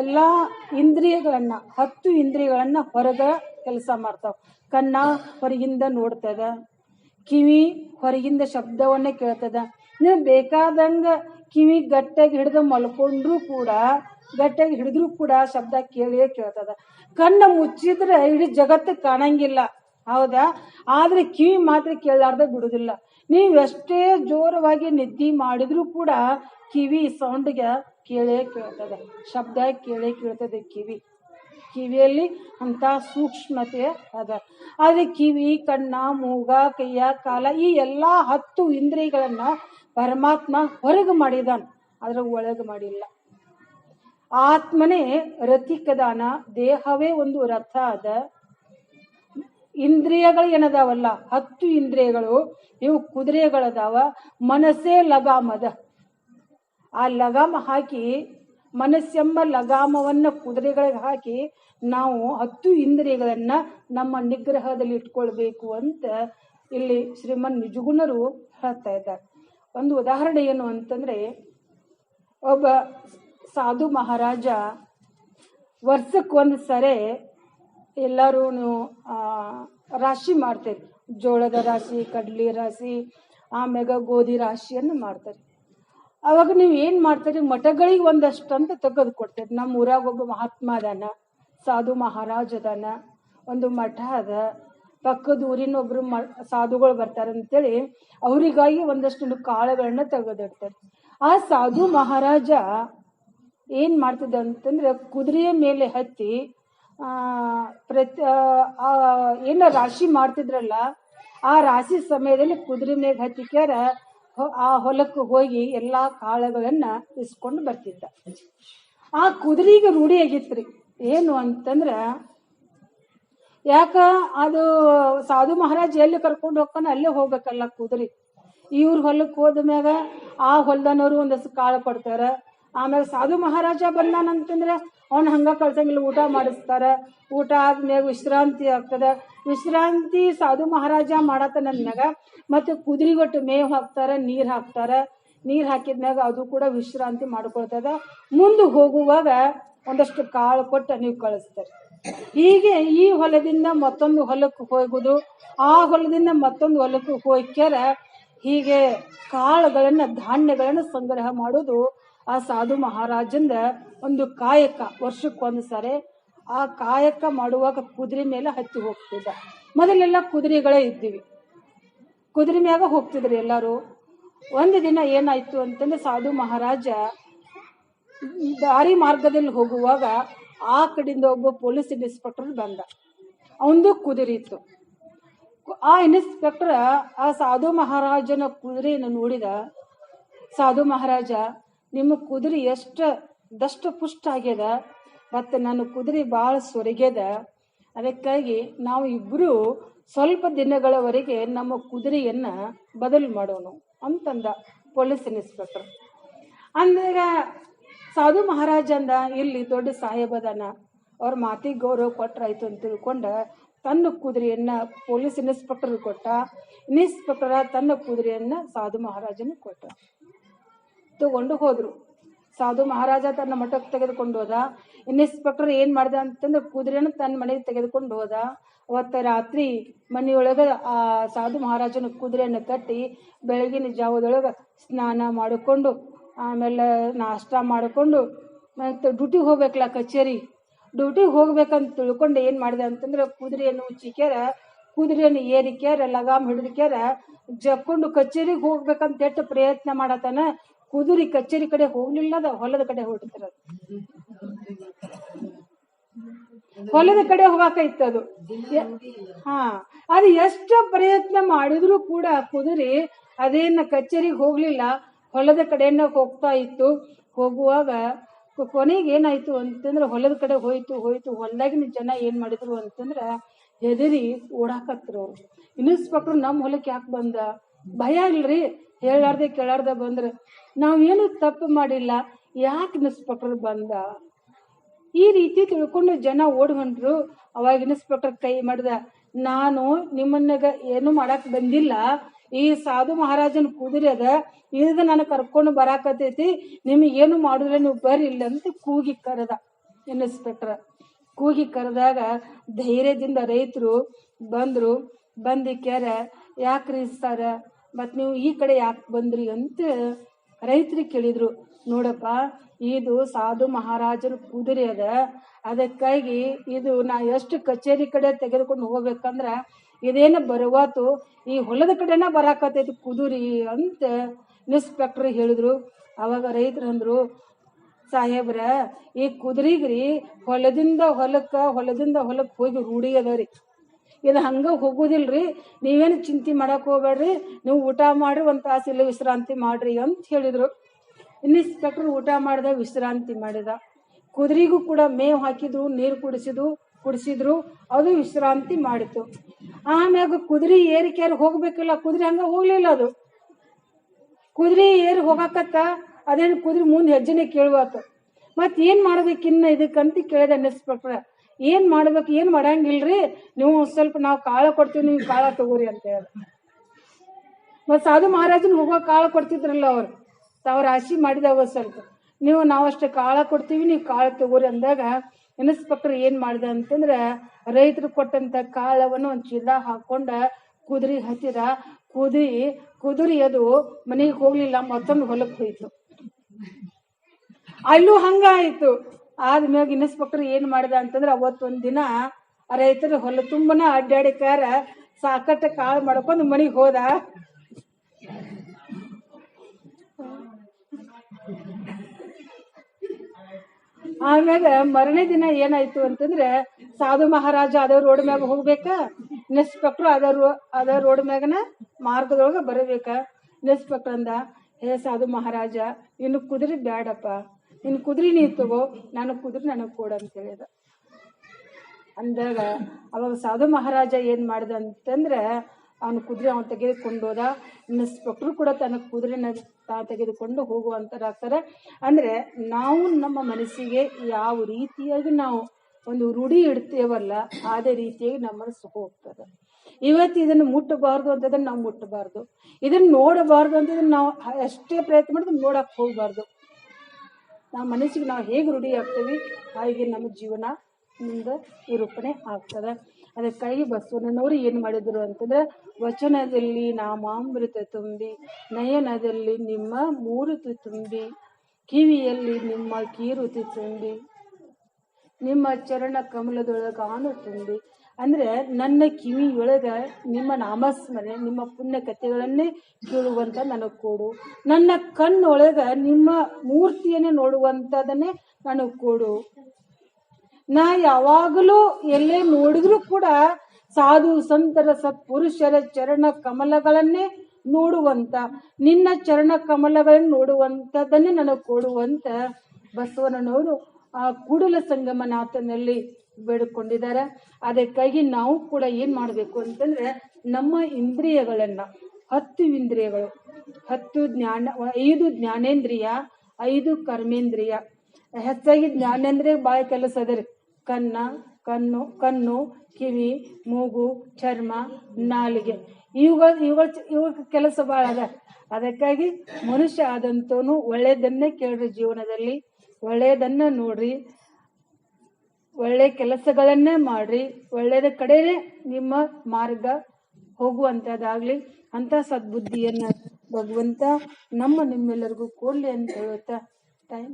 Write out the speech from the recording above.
ಎಲ್ಲ ಇಂದ್ರಿಯಗಳನ್ನ, ಹತ್ತು ಇಂದ್ರಿಯಗಳನ್ನ ಹೊರಗ ಕೆಲಸ ಮಾಡ್ತಾವ. ಕಣ್ಣ ಹೊರಗಿಂದ ನೋಡ್ತದ, ಕಿವಿ ಹೊರಗಿಂದ ಶಬ್ದವನ್ನ ಕೇಳ್ತದ. ನೀವು ಬೇಕಾದಂಗ ಕಿವಿ ಗಟ್ಟಾಗಿ ಹಿಡಿದು ಮಲ್ಕೊಂಡ್ರು ಕೂಡ ಗಟ್ಟಾಗಿ ಹಿಡಿದ್ರು ಕೂಡ ಶಬ್ದ ಕೇಳಿಯೇ ಕೇಳ್ತದ. ಕಣ್ಣ ಮುಚ್ಚಿದ್ರೆ ಇಡೀ ಜಗತ್ತು ಕಾಣಂಗಿಲ್ಲ. ಹೌದಾ? ಆದ್ರೆ ಕಿವಿ ಮಾತ್ರ ಕೇಳಾರ್ದ ಬಿಡುದಿಲ್ಲ. ನೀವು ಎಷ್ಟೇ ಜೋರವಾಗಿ ನಿದ್ದೆ ಮಾಡಿದ್ರು ಕೂಡ ಕಿವಿ ಸೌಂಡ್ಗೆ ಕೇಳೇ ಕೇಳ್ತದೆ. ಶಬ್ದ ಕೇಳೇ ಕೇಳ್ತದೆ ಕಿವಿ. ಕಿವಿಯಲ್ಲಿ ಅಂತ ಸೂಕ್ಷ್ಮತೆ ಅದ. ಆದ್ರೆ ಕಿವಿ, ಕಣ್ಣ, ಮೂಗ, ಕೈಯ, ಕಾಲ ಈ ಎಲ್ಲ ಹತ್ತು ಇಂದ್ರಿಯಗಳನ್ನ ಪರಮಾತ್ಮ ಹೊರಗೆ ಮಾಡಿದಾನ. ಅದ್ರ ಒಳಗೆ ಮಾಡಿಲ್ಲ. ಆತ್ಮನೇ ರಥಿಕದಾನ ದೇಹವೇ ಒಂದು ರಥ ಅದ. ಇಂದ್ರಿಯಗಳು ಏನದಾವಲ್ಲ? ಹತ್ತು ಇಂದ್ರಿಯಗಳು. ಇವು ಕುದುರೆಗಳದಾವ. ಮನಸ್ಸೇ ಲಗಾಮದ. ಆ ಲಗಾಮ ಹಾಕಿ ಮನಸ್ಸೆಂಬ ಲಗಾಮವನ್ನು ಕುದುರೆಗಳಿಗೆ ಹಾಕಿ ನಾವು ಹತ್ತು ಇಂದ್ರಿಯಗಳನ್ನ ನಮ್ಮ ನಿಗ್ರಹದಲ್ಲಿ ಇಟ್ಕೊಳ್ಬೇಕು ಅಂತ ಇಲ್ಲಿ ಶ್ರೀಮನ್ ನಿಜಗುಣರು ಹೇಳ್ತಾ ಇದ್ದಾರೆ. ಒಂದು ಉದಾಹರಣೆ ಏನು ಅಂತಂದ್ರೆ ಒಬ್ಬ ಸಾಧು ಮಹಾರಾಜ ವರ್ಷಕ್ಕೆ ಒಂದು ಸರಿ ಎಲ್ಲರೂ ರಾಶಿ ಮಾಡ್ತಾರೆ. ಜೋಳದ ರಾಶಿ, ಕಡ್ಲಿ ರಾಶಿ, ಆಮ್ಯಾಗ ಗೋಧಿ ರಾಶಿಯನ್ನು ಮಾಡ್ತಾರೆ. ಅವಾಗ ನೀವು ಏನು ಮಾಡ್ತೀರಿ? ಮಠಗಳಿಗೆ ಒಂದಷ್ಟು ಅಂತ ತೆಗೆದು ಕೊಡ್ತೀರಿ. ನಮ್ಮ ಊರಾಗ ಒಬ್ಬ ಮಹಾತ್ಮ ಅದಾನ, ಸಾಧು ಮಹಾರಾಜ್ ಅದಾನ, ಒಂದು ಮಠ ಅದ. ಪಕ್ಕದ ಊರಿನ ಒಬ್ರು ಮ, ಸಾಧುಗಳು ಬರ್ತಾರೆ ಅಂತೇಳಿ ಅವರಿಗಾಗಿ ಒಂದಷ್ಟು ಕಾಳುಗಳನ್ನ ತೆಗೆದಿಡ್ತಾರೆ. ಆ ಸಾಧು ಮಹಾರಾಜ ಏನ್ ಮಾಡ್ತಿದ್ದ ಅಂತಂದ್ರೆ ಕುದುರೆಯ ಮೇಲೆ ಹತ್ತಿ, ಆ, ಪ್ರತಿ ಆ, ಏನ ರಾಶಿ ಮಾಡ್ತಿದ್ರಲ್ಲ, ಆ ರಾಶಿ ಸಮಯದಲ್ಲಿ ಕುದುರೆ ಮೇಲೆ ಹತ್ತಿಕ್ಯಾರ ಆ ಹೊಲಕ್ಕೆ ಹೋಗಿ ಎಲ್ಲಾ ಕಾಳುಗಳನ್ನ ಇಸ್ಕೊಂಡು ಬರ್ತಿದ್ದ. ಆ ಕುದುರೆಗೆ ರೂಢಿ ಆಗಿತ್ರಿ. ಏನು ಅಂತಂದ್ರ, ಯಾಕ ಅದು ಸಾಧು ಮಹಾರಾಜ್ ಎಲ್ಲಿ ಕರ್ಕೊಂಡು ಹೋಗ್ತಾನ ಅಲ್ಲೇ ಹೋಗ್ಬೇಕಲ್ಲ ಕುದುರೆ. ಇವ್ರ ಹೊಲಕ್ಕೆ ಹೋದ್ಮ್ಯಾಗ ಆ ಹೊಲ್ದನವರು ಒಂದಷ್ಟು ಕಾಳು ಕೊಡ್ತಾರ ಆಮ್ಯಾಗ ಸಾಧು ಮಹಾರಾಜ ಬಂದಾನಂತಂದ್ರೆ ಅವ್ನ ಹಂಗ ಕಳ್ಸಂಗಿಲ್ಲ, ಊಟ ಮಾಡಿಸ್ತಾರ. ಊಟ ಆದ್ಮ್ಯಾಗ ವಿಶ್ರಾಂತಿ ಆಗ್ತದ. ವಿಶ್ರಾಂತಿ ಸಾಧು ಮಹಾರಾಜ ಮಾಡತ್ತನಂದ್ಮ್ಯಾಗ ಮತ್ತೆ ಕುದುರೆಗೊಟ್ಟು ಮೇವು ಹಾಕ್ತಾರ, ನೀರ್ ಹಾಕ್ತಾರ. ನೀರ್ ಹಾಕಿದ್ಮ್ಯಾಗ ಅದು ಕೂಡ ವಿಶ್ರಾಂತಿ ಮಾಡ್ಕೊಳ್ತದ. ಮುಂದೆ ಹೋಗುವಾಗ ಒಂದಷ್ಟು ಕಾಳು ಕೊಟ್ಟು ನೀವು ಕಳಿಸ್ತಾರೆ. ಹೀಗೆ ಈ ಹೊಲದಿಂದ ಮತ್ತೊಂದು ಹೊಲಕ್ಕೆ ಹೋಗುದು, ಆ ಹೊಲದಿಂದ ಮತ್ತೊಂದು ಹೊಲಕ್ಕೆ ಹೋಗ್ಯಾರ ಹೀಗೆ ಕಾಳುಗಳನ್ನ, ಧಾನ್ಯಗಳನ್ನ ಸಂಗ್ರಹ ಮಾಡೋದು ಆ ಸಾಧು ಮಹಾರಾಜಂದ ಒಂದು ಕಾಯಕ ವರ್ಷಕ್ಕೊಂದು ಸಾರಿ ಆ ಕಾಯಕ ಮಾಡುವಾಗ ಕುದುರೆ ಮೇಲೆ ಹತ್ತಿ ಹೋಗ್ತಿದ್ದ. ಮೊದಲೆಲ್ಲ ಕುದುರೆಗಳೇ ಇದ್ದೀವಿ. ಕುದುರೆ ಮ್ಯಾಗ ಹೋಗ್ತಿದ್ರಿ ಎಲ್ಲರೂ. ಒಂದು ದಿನ ಏನಾಯ್ತು ಅಂತಂದ್ರೆ ಸಾಧು ಮಹಾರಾಜ ದಾರಿ ಮಾರ್ಗದಲ್ಲಿ ಹೋಗುವಾಗ ಆ ಕಡೆಯಿಂದ ಒಬ್ಬ ಪೊಲೀಸ್ ಇನ್ಸ್ಪೆಕ್ಟರ್ ಬಂದ. ಅವಂದು ಕುದುರೆ ಇತ್ತು. ಆ ಇನ್ಸ್ಪೆಕ್ಟರ್ ಆ ಸಾಧು ಮಹಾರಾಜನ ಕುದುರೆಯನ್ನು ನೋಡಿದ. ಸಾಧು ಮಹಾರಾಜ ನಿಮ್ಮ ಕುದುರೆ ಎಷ್ಟು, ದಷ್ಟ ಪುಷ್ಟ ಆಗ್ಯದ, ಮತ್ತು ನನ್ನ ಕುದುರೆ ಭಾಳ ಸೊರಗ್ಯದ. ಅದಕ್ಕಾಗಿ ನಾವು ಇಬ್ಬರು ಸ್ವಲ್ಪ ದಿನಗಳವರೆಗೆ ನಮ್ಮ ಕುದುರೆಯನ್ನ ಬದಲು ಮಾಡೋಣ ಅಂತಂದ ಪೊಲೀಸ್ ಇನ್ಸ್ಪೆಕ್ಟರ್. ಅಂದಾಗ ಸಾಧು ಮಹಾರಾಜ ಅಂದ, ಇಲ್ಲಿ ದೊಡ್ಡ ಸಾಹೇಬದನ ಅವ್ರ ಮಾತಿಗೆ ಗೌರವ ಕೊಟ್ರಾಯ್ತು ಅಂತ ತಿಳ್ಕೊಂಡ ತನ್ನ ಕುದುರೆಯನ್ನ ಪೊಲೀಸ್ ಇನ್ಸ್ಪೆಕ್ಟರ್ ಕೊಟ್ಟ, ಇನ್ಸ್ಪೆಕ್ಟರ್ ತನ್ನ ಕುದುರೆಯನ್ನ ಸಾಧು ಮಹಾರಾಜನ ಕೊಟ್ಟ. ತಗೊಂಡು ಹೋದ್ರು. ಸಾಧು ಮಹಾರಾಜ ತನ್ನ ಮಠಕ್ಕೆ ತೆಗೆದುಕೊಂಡು ಹೋದ. ಇನ್ಸ್ಪೆಕ್ಟರ್ ಏನ್ ಮಾಡ್ದ ಅಂತಂದ್ರೆ ಕುದುರೆನ ತನ್ನ ಮನೆಗೆ ತೆಗೆದುಕೊಂಡು ಹೋದ. ಅವತ್ತ ರಾತ್ರಿ ಮನೆಯೊಳಗ ಆ ಸಾಧು ಮಹಾರಾಜನ ಕುದುರೆಯನ್ನು ಕಟ್ಟಿ ಬೆಳಗಿನ ಜಾವದೊಳಗ ಸ್ನಾನ ಮಾಡಿಕೊಂಡು, ಆಮೇಲೆ ನಾಷ್ಟ ಮಾಡಿಕೊಂಡು, ಮತ್ತೆ ಡ್ಯೂಟಿಗೆ ಹೋಗ್ಬೇಕಲ್ಲ ಕಚೇರಿ. ಡ್ಯೂಟಿಗೆ ಹೋಗ್ಬೇಕಂತ ತಿಳ್ಕೊಂಡು ಏನ್ ಮಾಡಿದೆ ಅಂತಂದ್ರೆ ಕುದುರೆಯನ್ನು ಉಚ್ಚಿಕ್ಯಾರ ಕುದುರೆಯನ್ನು ಏರಿಕ್ಯಾರ ಲಗಾಮ್ ಹಿಡಿದಿಕ್ಯಾರ ಜಕ್ಕೊಂಡು ಕಚೇರಿಗೆ ಹೋಗ್ಬೇಕಂತ ಎಷ್ಟು ಪ್ರಯತ್ನ ಮಾಡತಾನ. ಕುದುರೆ ಕಚೇರಿ ಕಡೆ ಹೋಗ್ಲಿಲ್ಲ ಅದ ಹೊಲದ ಕಡೆ ಹೊರಡ್ತಾರ ಹೊಲದ ಕಡೆ ಹೋಗಾಕೈತೆ ಅದು. ಎ- ಹಾ, ಅದು ಎಷ್ಟು ಪ್ರಯತ್ನ ಮಾಡಿದ್ರು ಕೂಡ ಕುದುರೆ ಅದೇನ ಕಚೇರಿಗೆ ಹೋಗ್ಲಿಲ್ಲ, ಹೊಲದ ಕಡೆಯನ್ನ ಹೋಗ್ತಾ ಇತ್ತು. ಹೋಗುವಾಗ ಕೊನೆಗೆ ಏನಾಯ್ತು ಅಂತಂದ್ರೆ ಹೊಲದ ಕಡೆ ಹೋಯ್ತು ಹೋಯ್ತು. ಹೊಲದಾಗಿನ ಜನ ಏನ್ ಮಾಡಿದ್ರು ಅಂತಂದ್ರ ಹೆದರಿ ಓಡಾಕತ್ರು ಇನ್ಸ್ಪೆಕ್ಟರ್ ನಮ್ಮ ಹೊಲಕ್ಕೆ ಯಾಕೆ ಬಂದ? ಭಯ ಇಲ್ರಿ. ಹೇಳಾರ್ದೆ ಕೇಳಾರ್ದೆ ಬಂದ್ರ ನಾವೇನು ತಪ್ಪು ಮಾಡಿಲ್ಲ. ಯಾಕೆ ಇನ್ಸ್ಪೆಕ್ಟರ್ ಬಂದ? ಈ ರೀತಿ ತಿಳ್ಕೊಂಡು ಜನ ಓಡ್ ಹೊಂಟ್ರು. ಅವಾಗ ಇನ್ಸ್ಪೆಕ್ಟರ್ ಕೈ ಮಾಡಿದ, ನಾನು ನಿಮ್ಮನ್ನಾಗ ಏನು ಮಾಡಕ್ ಬಂದಿಲ್ಲ. ಈ ಸಾಧು ಮಹಾರಾಜನ ಕುದುರೆ ಅದ. ಇದ ನಾನು ಕರ್ಕೊಂಡು ಬರಾಕತೈತಿ ನಿಮಗೆ ಏನು ಮಾಡಿದ್ರೆ ನೀವು ಬರಿಲ್ಲ ಅಂತ ಕೂಗಿ ಕರೆದ ಇನ್ಸ್ಪೆಕ್ಟರ್ ಕೂಗಿ ಕರೆದಾಗ ಧೈರ್ಯದಿಂದ ರೈತರು ಬಂದರು. ಬಂದು ಕ್ಯಾರ ಯಾಕ್ರಿ ಸರ? ಮತ್ತು ನೀವು ಈ ಕಡೆ ಯಾಕೆ ಬಂದ್ರಿ ಅಂತ ರೈತರಿಗೆ ಕೇಳಿದ್ರು. ನೋಡಪ್ಪ, ಇದು ಸಾಧು ಮಹಾರಾಜರ ಕುದುರೆ ಅದ. ಅದಕ್ಕಾಗಿ ಇದು ನಾ ಎಷ್ಟು ಕಚೇರಿ ಕಡೆ ತೆಗೆದುಕೊಂಡು ಹೋಗ್ಬೇಕಂದ್ರ ಇದೇನ ಬರುವಾತು, ಈ ಹೊಲದ ಕಡೆನ ಬರಾಕತ್ತೈತಿ ಕುದುರಿ ಅಂತ ಇನ್ಸ್ಪೆಕ್ಟರ್ ಹೇಳಿದ್ರು. ಅವಾಗ ರೈತರು ಅಂದ್ರು, ಸಾಹೇಬ್ರ, ಈ ಕುದುರೆಗ್ರಿ ಹೊಲದಿಂದ ಹೊಲಕ್ಕ, ಹೊಲದಿಂದ ಹೊಲಕ್ಕೆ ಹೋಗಿ ರೂಢಿ ಅದಾವ್ರಿ ಇದು ಹಂಗ ಹೋಗುದಿಲ್ರಿ. ನೀವೇನು ಚಿಂತೆ ಮಾಡಕ್ ಹೋಗ್ಬೇಡ್ರಿ. ನೀವು ಊಟ ಮಾಡಿ ಒಂದು ತಾಸಿಲ್ಲ ವಿಶ್ರಾಂತಿ ಮಾಡ್ರಿ ಅಂತ ಹೇಳಿದ್ರು. ಇನ್ಸ್ಪೆಕ್ಟರ್ ಊಟ ಮಾಡಿದ ವಿಶ್ರಾಂತಿ ಮಾಡಿದ. ಕುದುರೆಗೂ ಕೂಡ ಮೇವು ಹಾಕಿದ್ರು, ನೀರು ಕುಡಿಸಿದ್ರು ಕುಡಿಸಿದ್ರು. ಅದು ವಿಶ್ರಾಂತಿ ಮಾಡಿತು. ಆಮ್ಯಾಗ ಕುದುರೆ ಏರಿಕೆಯಾರು ಹೋಗ್ಬೇಕಿಲ್ಲ. ಕುದುರೆ ಹಂಗ ಹೋಗ್ಲಿಲ್ಲ ಅದು. ಕುದುರೆ ಏರಿ ಹೋಗಾಕತ್ತ ಅದೇನು ಕುದುರೆ ಮುಂದೆ ಹೆಜ್ಜೆನೆ ಕೇಳುವಾತು ಮತ್ತೆ ಏನ್ ಮಾಡೋದಕ್ಕಿನ್ನ ಇದಕ್ಕಂತ ಕೇಳಿದ ಇನ್ಸ್ಪೆಕ್ಟರ್. ಏನ್ ಮಾಡ್ಬೇಕು, ಏನ್ ಮಾಡಂಗಿಲ್ರಿ? ನೀವು ಸ್ವಲ್ಪ ನಾವು ಕಾಳ ಕೊಡ್ತೀವಿ, ನೀವು ಕಾಳ ತಗೋರಿ ಅಂತ ಹೇಳ. ಮತ್ ಸಾಧು ಮಹಾರಾಜನ್ ಹೋಗೋ ಕಾಳ ಕೊಡ್ತಿದ್ರಲ್ಲ ಅವ್ರು. ತಾವ್ ರಾಶಿ ಮಾಡಿದವ ಸ್ವಲ್ಪ. ನೀವು ನಾವಷ್ಟು ಕಾಳ ಕೊಡ್ತೀವಿ, ನೀವು ಕಾಳ ತಗೋರಿ ಅಂದಾಗ ಇನ್ಸ್ಪೆಕ್ಟರ್ ಏನ್ ಮಾಡಿದ ಅಂತಂದ್ರ ರೈತರು ಕೊಟ್ಟಂತ ಕಾಳವನ್ನು ಒಂದ್ ಚೀಲ ಹಾಕೊಂಡ ಕುದುರೆ ಹತ್ತಿರ ಕುದುರಿ ಕುದುರಿ ಅದು ಮನೆಗೆ ಹೋಗ್ಲಿಲ್ಲ, ಮತ್ತೊಂದು ಹೊಲಕ್ಕೆ ಹೋಯ್ತು. ಅಲ್ಲೂ ಹಂಗ ಆಯ್ತು ಇನ್ನಸ್ ಇನ್ಸ್ಪೆಕ್ಟರ್ ಏನ್ ಮಾಡಿದ ಅಂತಂದ್ರ ಅವತ್ತೊಂದ್ ದಿನ ರೈತರ ಹೊಲ ತುಂಬನ ಅಡ್ಡಾಡಿಕಾರ ಸಾಕಟ್ಟ ಕಾಳು ಮಾಡ್ಕೊಂಡು ಮನೆಗೆ ಹೋದ. ಆಮ್ಯಾಗ ಮರನೇ ದಿನ ಏನಾಯ್ತು ಅಂತಂದ್ರೆ ಸಾಧು ಮಹಾರಾಜ ಅದೇ ರೋಡ್ ಮ್ಯಾಗ ಹೋಗ್ಬೇಕ ಇನ್ಸ್ಪೆಕ್ಟರ್ ಅದ ರೋ, ಅದ ರೋಡ್ ಮ್ಯಾಗನ ಮಾರ್ಗದೊಳಗ ಬರಬೇಕ. ಇನ್ಸ್ಪೆಕ್ಟರ್ ಅಂದ, ಹೇ ಸಾಧು ಮಹಾರಾಜ, ಇನ್ನು ಕುದುರೆ ಬ್ಯಾಡಪ್ಪ. ಇನ್ನು ಕುದುರೆ ನೀ ತಗೋ, ನಾನು ಕುದುರೆ ನನಗೆ ಕೊಡು ಅಂತ ಹೇಳಿದ ಅಂದಾಗ ಅವಾಗ ಸಾಧು ಮಹಾರಾಜ ಏನ್ ಮಾಡ್ದ ಅಂತಂದ್ರೆ, ಅವನು ಕುದುರೆ ಅವನು ತೆಗೆದುಕೊಂಡು ಹೋದ. ಸ್ಪಕ್ರು ಕೂಡ ತನ್ನ ಕುದುರೆನ ತಾ ತೆಗೆದುಕೊಂಡು ಹೋಗುವಂತರಾಗ್ತಾರೆ. ಅಂದ್ರೆ ನಾವು ನಮ್ಮ ಮನಸ್ಸಿಗೆ ಯಾವ ರೀತಿಯಾಗಿ ನಾವು ಒಂದು ರೂಢಿ ಇಡ್ತೇವಲ್ಲ, ಅದೇ ರೀತಿಯಾಗಿ ನಮ್ಮ ಮನಸ್ಸು ಹೋಗ್ತದೆ. ಇವತ್ತು ಇದನ್ನು ಮುಟ್ಟಬಾರ್ದು ಅಂತದನ್ನ ನಾವು ಮುಟ್ಟಬಾರ್ದು. ಇದನ್ನ ನೋಡಬಾರ್ದು ಅಂತಂದ್ರೆ ನಾವು ಎಷ್ಟೇ ಪ್ರಯತ್ನ ಮಾಡಿದ್ರು ನೋಡಕ್ ಹೋಗ್ಬಾರ್ದು. ನಮ್ಮ ಮನಸ್ಸಿಗೆ ನಾವು ಹೇಗೆ ರೂಢಿ ಆಗ್ತೀವಿ, ಹಾಗೆ ನಮ್ಮ ಜೀವನ ಮುಂದೆ ನಿರೂಪಣೆ ಆಗ್ತದೆ. ಅದಕ್ಕಾಗಿ ಬಸವಣ್ಣನವರು ಏನು ಮಾಡಿದರು ಅಂತಂದ್ರೆ, ವಚನದಲ್ಲಿ ನಾಮಾಮೃತ ತುಂಬಿ, ನಯನದಲ್ಲಿ ನಿಮ್ಮ ಮೂರುತಿ ತುಂಬಿ, ಕಿವಿಯಲ್ಲಿ ನಿಮ್ಮ ಕೀರುತಿ ತುಂಬಿ, ನಿಮ್ಮ ಚರಣ ಕಮಲದೊಳಗಾನು ತುಂಬಿ ಅಂದ್ರೆ ನನ್ನ ಕಿವಿಯೊಳಗ ನಿಮ್ಮ ನಾಮಸ್ಮರಣೆ, ನಿಮ್ಮ ಪುಣ್ಯ ಕಥೆಗಳನ್ನೇ ಕೇಳುವಂತ ನನಗೆ ಕೊಡು. ನನ್ನ ಕಣ್ಣೊಳಗ ನಿಮ್ಮ ಮೂರ್ತಿಯನ್ನೇ ನೋಡುವಂತದನ್ನೇ ನನಗೆ ಕೊಡು. ನಾ ಯಾವಾಗಲೂ ಎಲ್ಲೇ ನೋಡಿದ್ರು ಕೂಡ ಸಾಧು, ಸಂತರ, ಸತ್ಪುರುಷರ ಚರಣ ಕಮಲಗಳನ್ನೇ ನೋಡುವಂತ, ನಿನ್ನ ಚರಣ ಕಮಲಗಳನ್ನು ನೋಡುವಂತದನ್ನೇ ನನಗೆ ಕೊಡುವಂತ ಬಸವಣ್ಣನವರು ಆ ಕೂಡಲ ಸಂಗಮನಾಥನಲ್ಲಿ ಬೇಡಿಕೊಂಡಿದ್ದಾರೆ. ಅದಕ್ಕಾಗಿ ನಾವು ಕೂಡ ಏನ್ ಮಾಡಬೇಕು ಅಂತಂದ್ರೆ ನಮ್ಮ ಇಂದ್ರಿಯಗಳನ್ನ, ಹತ್ತು ಇಂದ್ರಿಯಗಳು, ಹತ್ತು ಜ್ಞಾನ, ಐದು ಜ್ಞಾನೇಂದ್ರಿಯ, ಐದು ಕರ್ಮೇಂದ್ರಿಯ. ಹೆಚ್ಚಾಗಿ ಜ್ಞಾನೇಂದ್ರಿಯ ಭಾಳ ಕೆಲಸ ಅದ ರೀ. ಕನ್ನ, ಕಣ್ಣು ಕಣ್ಣು, ಕಿವಿ, ಮೂಗು, ಚರ್ಮ, ನಾಲಿಗೆ. ಇವುಗಳ ಇವುಗಳ ಇವಾಗ ಕೆಲಸ ಭಾಳ ಅದ. ಅದಕ್ಕಾಗಿ ಮನುಷ್ಯ ಆದಂತವನು ಒಳ್ಳೆಯದನ್ನೇ ಕೇಳ್ರಿ ಜೀವನದಲ್ಲಿ. ಒಳ್ಳೆಯದನ್ನ ನೋಡ್ರಿ. ಒಳ್ಳೆ ಕೆಲಸಗಳನ್ನೇ ಮಾಡ್ರಿ. ಒಳ್ಳೆಯದ ಕಡೆಯೇ ನಿಮ್ಮ ಮಾರ್ಗ ಹೋಗುವಂಥದ್ದಾಗಲಿ ಅಂತ ಸದ್ಬುದ್ಧಿಯನ್ನ ಭಗವಂತ ನಮ್ಮ ನಿಮ್ಮೆಲ್ಲರಿಗೂ ಕೊಡ್ಲಿ ಅಂತ ಹೇಳುತ್ತಾ ಟೈಮ್